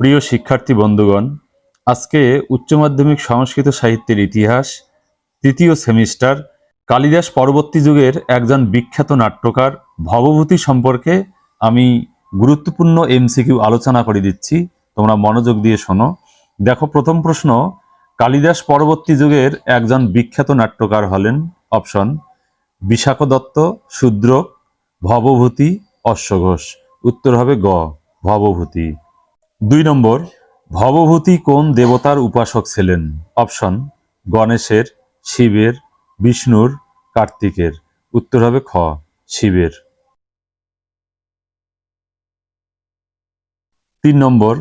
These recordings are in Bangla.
প্রিয় শিক্ষার্থী বন্ধুগণ, আজকে উচ্চ মাধ্যমিক সংস্কৃত সাহিত্যের ইতিহাস, তৃতীয় সেমিস্টার, কালিদাস পরবর্তী যুগের একজন বিখ্যাত নাট্যকার ভবভূতি সম্পর্কে আমি গুরুত্বপূর্ণ এমসিকিউ আলোচনা করে দিচ্ছি। তোমরা মনোযোগ দিয়ে শোনো। দেখো, প্রথম প্রশ্ন, কালিদাস পরবর্তী যুগের একজন বিখ্যাত নাট্যকার হলেন অপশন বিশাখ দত্ত শূদ্র, ভবভূতি, অশ্বঘোষ। উত্তর হবে গ, ভবভূতি। দুই নম্বর, ভবভূতি কোন দেবতার উপাসক ছিলেন? অপশন, গণেশের, শিবের, বিষ্ণুর, কার্তিকের। উত্তর হবে খ, শিবের। তিন নম্বর,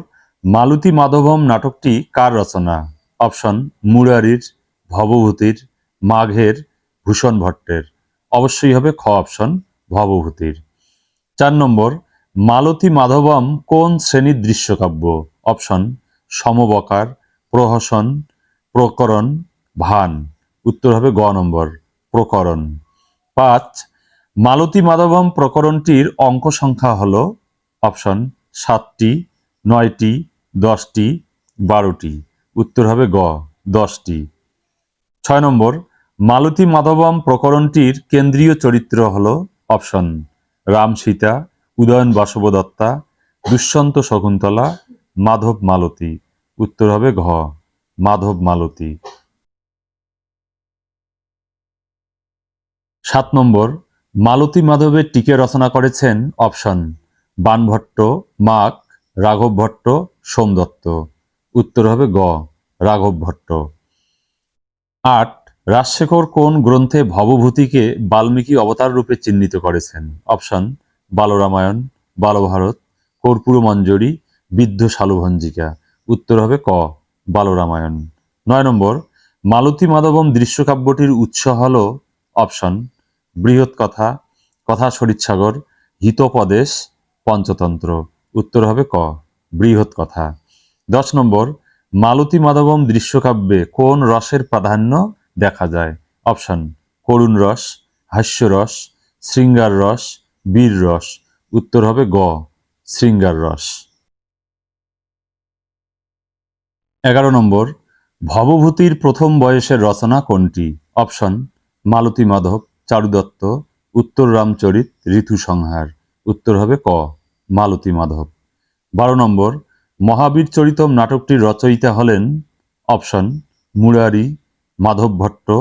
মালতী মাধবম নাটকটি কার রচনা? অপশন, মুরারির, ভবভূতির, মাঘের, ভূষণ ভট্টের। অবশ্যই হবে খ অপশন, ভবভূতির। চার নম্বর মালতী মাধবম কোন শ্রেণির দৃশ্যকাব্য? অপশন, সমবকার, প্রহসন, প্রকরণ, ভান। উত্তর হবে গ নম্বর, প্রকরণ। পাঁচ, মালতী মাধবম প্রকরণটির অঙ্ক সংখ্যা হল, অপশন, সাতটি, নয়টি, দশটি, বারোটি। উত্তর হবে গ, দশটি। ছয় নম্বর, মালতী মাধবম প্রকরণটির কেন্দ্রীয় চরিত্র হল, অপশন, রাম সীতা উদয়ন বাসবদত্তা, দুষ্যন্ত শকুন্তলা, মাধব মালতী। উত্তর হবে ঘ, মাধব মালতী। সাত নম্বর, মালতী মাধবের টিকে রচনা করেছেন অপশন, বানভট্ট, মাক, রাঘব ভট্ট সোমদত্ত উত্তর হবে গ, রাঘব ভট্ট। আট, রাজশেখর কোন গ্রন্থে ভবভূতিকে বাল্মীকি অবতার রূপে চিহ্নিত করেছেন? অপশন বালরামায়ণ বালভারত কর্পূর মঞ্জরি, বিদ্ধ শালুভঞ্জিকা। উত্তর হবে ক বালরামায়ণ নয় নম্বর, মালতী মাধবম দৃশ্যকাব্যটির উৎস হল অপশন, বৃহৎ কথা কথা সরিৎসাগর হিতোপদেশ, পঞ্চতন্ত্র। উত্তর হবে ক, বৃহৎ কথা। দশ নম্বর, মালতী মাধবম দৃশ্যকাব্যে কোন রসের প্রাধান্য দেখা যায়? অপশন, করুণ রস, হাস্যরস, শৃঙ্গার রস বীর রস, উত্তর হবে গ, শৃঙ্গার রস। এগারো নম্বর, ভবভূতির প্রথম বয়সের রচনা কোনটি? অপশন, মালতী মাধব, চারুদত্ত, উত্তর রামচরিত, ঋতু সংহার। উত্তর হবে ক, মালতী মাধব। বারো নম্বর, মহাবীর চরিতম নাটকটির রচয়িতা হলেন, অপশন, মুরারি, মাধব ভট্ট,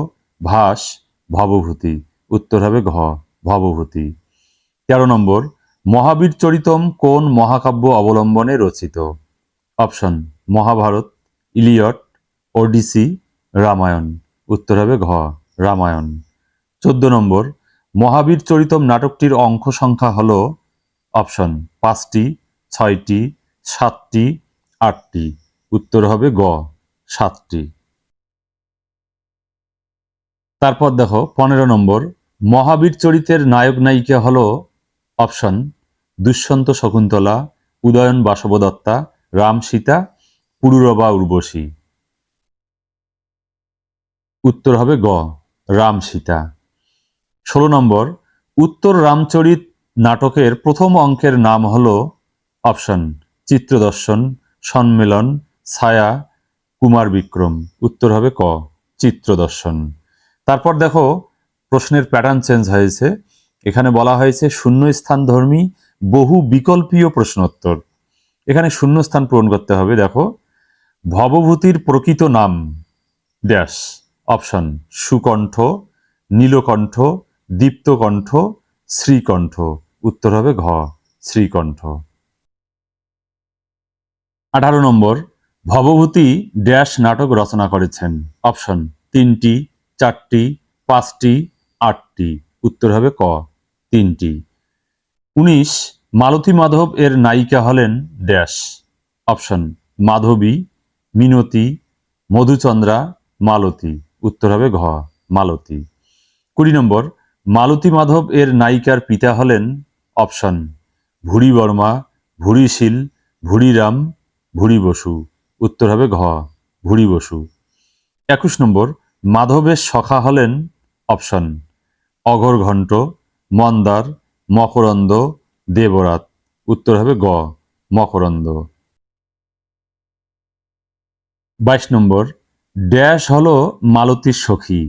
ভাস, ভবভূতি। উত্তর হবে ঘ, ভবভূতি। তেরো নম্বর, মহাবীর চরিতম কোন মহাকাব্য অবলম্বনে রচিত? Option, Mahabharata, Iliad, Odyssey, Ramayana. উত্তর হবে ঘ, রামায়ণ। চোদ্দ নম্বর, মহাবীর চরিতম নাটকটির অঙ্ক সংখ্যা হল, অপশন, পাঁচটি, ছয়টি, সাতটি, আটটি। উত্তর হবে গ, সাতটি। তারপর দেখো, পনেরো নম্বর, মহাবীর চরিতের নায়ক নায়িকা হল অপশন দুষ্যন্ত শকুন্তলা, উদয়ন বাসবদত্তা, রাম সীতা, পুরুরবা উর্বশী। উত্তর হবে গ, রাম সীতা। ষোলো নম্বর, উত্তর রামচরিত নাটকের প্রথম অঙ্কের নাম হল অপশন, চিত্রদর্শন, সম্মেলন, ছায়া, কুমার বিক্রম। উত্তর হবে ক, চিত্রদর্শন। তারপর দেখো, প্রশ্নের প্যাটার্ন চেঞ্জ হয়েছে। এখানে বলা হয়েছে শূন্যস্থান ধর্মী বহু বিকল্পীয় প্রশ্নোত্তর। এখানে শূন্যস্থান পূরণ করতে হবে, দেখো। ভবভূতির প্রকৃত নাম, ড্যাশ, অপশন, সুকণ্ঠ, নীলকণ্ঠ, দীপ্তকণ্ঠ, শ্রীকণ্ঠ। উত্তর হবে ঘ, শ্রীকণ্ঠ। আঠারো নম্বর, ভবভূতি ড্যাশ নাটক রচনা করেছেন। অপশন, তিনটি, চারটি, পাঁচটি, আটটি। উত্তর হবে ক, তিনটি। উনিশ, মালতী মাধব এর নায়িকা হলেন ড্যাশ। অপশন, মাধবী, মিনতি, মধুচন্দ্রা, মালতী। উত্তর হবে ঘ, মালতী। কুড়ি নম্বর, মালতী মাধব এর নায়িকার পিতা হলেন অপশন ভুরি বর্মা ভুরিশীল ভুরিরাম ভুরি বসু। উত্তর হবে ঘ ভুরি বসু। একুশ নম্বর, মাধবের সখা হলেন অপশন অঘরঘণ্ট মন্দার, মকরন্দ, দেবরাত। উত্তর হবে গ, মকরন্দ। বাইশ নম্বর, ড্যাশ হলো মালতীর সখী।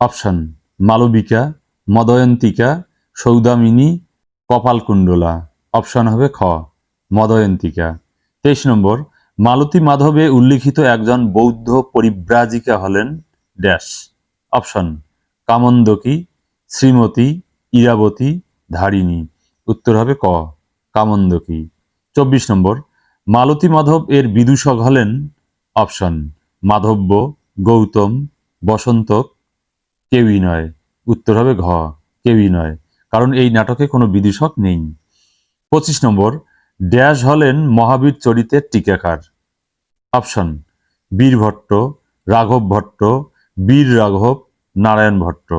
অপশন, মালবিকা, মদয়ন্তিকা, সৌদামিনী, কপালকুণ্ডলা। অপশন হবে খ, মদয়ন্তিকা। তেইশ নম্বর, মালতী মাধবে উল্লিখিত একজন বৌদ্ধ পরিব্রাজিকা হলেন ড্যাশ। অপশন, কামন্দকী শ্রীমতী ইরাবতী ধারিণী। উত্তর হবে ক, কামন্দকী। চব্বিশ নম্বর, মালতী মাধব এর বিদূষক হলেন অপশন, মাধব্য, গৌতম বসন্তক কেউই নয়। উত্তর হবে ঘ, কেউই নয়, কারণ এই নাটকে কোনো বিদূষক নেই। পঁচিশ নম্বর, ড্যাশ হলেন মহাবীর চরিতের টিকাকার। অপশন, বীরভট্ট, রাঘব ভট্ট, বীর রাঘব, নারায়ণ ভট্ট।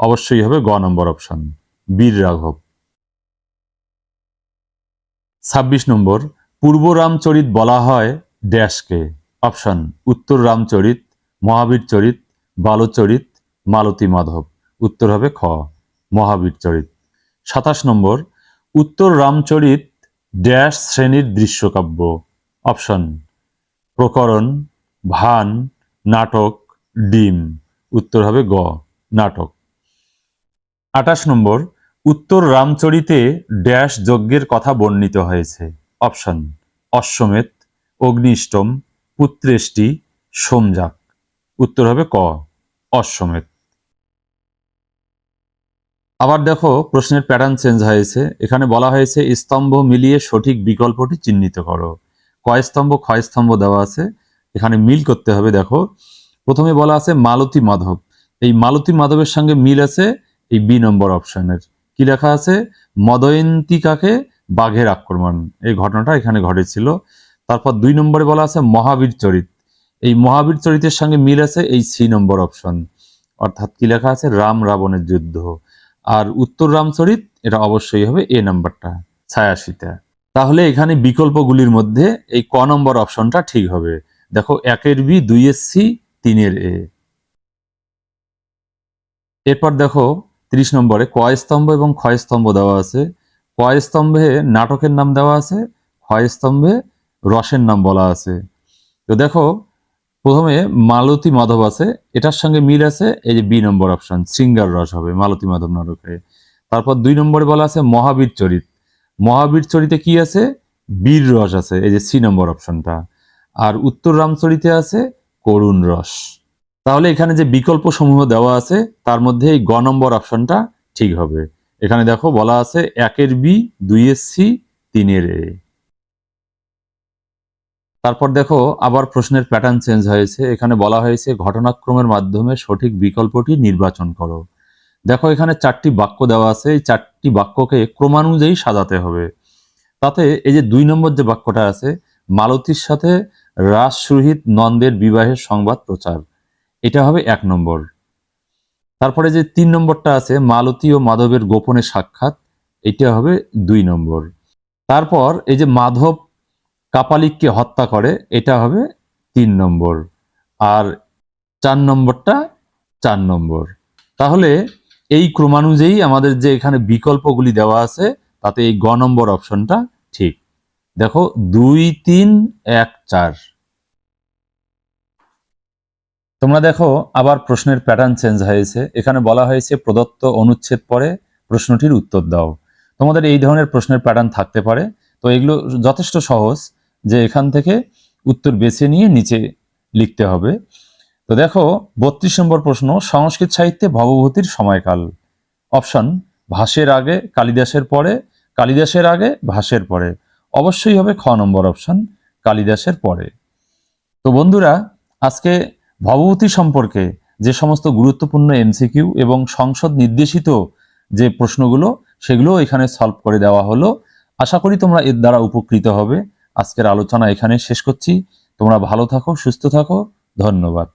অবশ্যই হবে গ নম্বর অপশন, বীর রাঘব। ছাব্বিশ নম্বর, পূর্ব রামচরিত বলা হয় ড্যাশকে। অপশন, উত্তর রামচরিত, মহাবীর চরিত, বালচরিত, মালতী মাধব। উত্তর হবে খ, মহাবীর চরিত। সাতাশ নম্বর, উত্তর রামচরিত ড্যাশ শ্রেণির দৃশ্যকাব্য। অপশন, প্রকরণ, ভান, নাটক, ডিম। উত্তর হবে গ, নাটক। আঠাশ নম্বর, উত্তর রামচরিতে ড্যাশ যজ্ঞের কথা বর্ণিত হয়েছে। অপশন, অশ্বমেধ, অগ্নিষ্টম, পুত্রেষ্টি, সোমযাগ। উত্তর হবে ক, অশ্বমেধ। আবার দেখো, প্রশ্নের প্যাটার্ন চেঞ্জ হয়েছে। এখানে বলা হয়েছে, স্তম্ভ মিলিয়ে সঠিক বিকল্পটি চিহ্নিত করো। কয় স্তম্ভ ক্ষয় স্তম্ভ দেওয়া আছে। এখানে মিল করতে হবে, দেখো। প্রথমে বলা আছে মালতী মাধব। এই মালতী মাধবের সঙ্গে মিল আছে এই বি নম্বর অপশনের। কি লেখা আছে? মদয়ন্তিকাকে বাঘের আক্রমণ। এই ঘটনাটা এখানে ঘটেছিল। তারপর দুই নম্বরে বলা আছে মহাবীর চরিত। এই মহাবীর চরিতের সঙ্গে মিল আছে এই সি নম্বর অপশন। অর্থাৎ কি লেখা আছে? রাম রাবণের যুদ্ধ। আর উত্তর রামচরিত এটা অবশ্যই হবে এ নাম্বারটা ছায়াশিতা তাহলে এখানে বিকল্পগুলির মধ্যে এই ক নম্বর অপশনটা ঠিক হবে। দেখো, একের বি, দুইয়ের সি, তিনের এ। এরপর দেখো ত্রিশ নম্বরে কয় স্তম্ভ এবং ক্ষয় স্তম্ভ দেওয়া আছে? কয় স্তম্ভে নাটকের নাম দেওয়া আছে? ক্ষয় স্তম্ভে রসের নাম বলা আছে। তো দেখো, প্রথমে মালতী মাধব আছে, এটার সঙ্গে মিল আছে, এই যে বি নম্বর অপশন, শৃঙ্গার রস হবে, মালতী মাধব নাটকে। তারপর দুই নম্বরে বলা আছে মহাবীর চরিত। মহাবীর চরিতে কি আছে? বীর রস আছে, এই যে সি নম্বর অপশনটা। আর উত্তর রামচরিতে আছে, করুণ রস। তাহলে এখানে যে বিকল্প সমূহ দেওয়া আছে, তার মধ্যে এই গ নম্বর অপশনটা ঠিক হবে। এখানে দেখো বলা আছে একের বি, দুইয়ের সি, তিনের এ। তারপর দেখো আবার প্রশ্নের প্যাটার্ন চেঞ্জ হয়েছে। এখানে বলা হয়েছে ঘটনাক্রমের মাধ্যমে সঠিক বিকল্পটি নির্বাচন করো। দেখো এখানে চারটি বাক্য দেওয়া আছে। এই চারটি বাক্যকে ক্রমানুযায়ী সাজাতে হবে। তাতে এই যে দুই নম্বর যে বাক্যটা আছে, মালতীর সাথে রাস সুহিত নন্দের বিবাহের সংবাদ প্রচার। এটা হবে এক নম্বর। তারপরে যে তিন নম্বরটা আছে, মালতী ও মাধবের গোপনে সাক্ষাৎ, এটা হবে দুই নম্বর। তারপর এই যে মাধব কাপালিককে হত্যা করে, এটা হবে তিন নম্বর। আর চার নম্বরটা চার নম্বর। তাহলে এই ক্রমানুযায়ী আমাদের যে এখানে বিকল্পগুলি দেওয়া আছে, তাতে এই গ নম্বর অপশনটা ঠিক। দেখো, দুই, তিন, এক, চার। তোমরা দেখো, আবার প্রশ্নের প্যাটার্ন চেঞ্জ হয়েছে। এখানে বলা হয়েছে, প্রদত্ত অনুচ্ছেদ পরে প্রশ্নটির উত্তর দাও। তোমাদের এই ধরনের প্রশ্নের প্যাটার্ন থাকতে পারে। তো এগুলো যথেষ্ট সহজ যে এখান থেকে উত্তর বেছে নিয়ে নিচে লিখতে হবে। তো দেখো, বত্রিশ নম্বর প্রশ্ন, সংস্কৃত সাহিত্যে ভবভূতির সময়কাল। অপশন, ভাষের আগে কালিদাসের পরে, কালিদাসের আগে ভাষের পরে। অবশ্যই হবে খ নম্বর অপশন, কালিদাসের পরে। তো বন্ধুরা, আজকে ভবভূতি সম্পর্কে যে সমস্ত গুরুত্বপূর্ণ এমসিকিউ এবং সংসদ নির্দেশিত যে প্রশ্নগুলো, সেগুলো এখানে সলভ করে দেওয়া হলো। আশা করি তোমরা এর দ্বারা উপকৃত হবে। আজকের আলোচনা এখানে শেষ করছি। তোমরা ভালো থাকো, সুস্থ থাকো। ধন্যবাদ।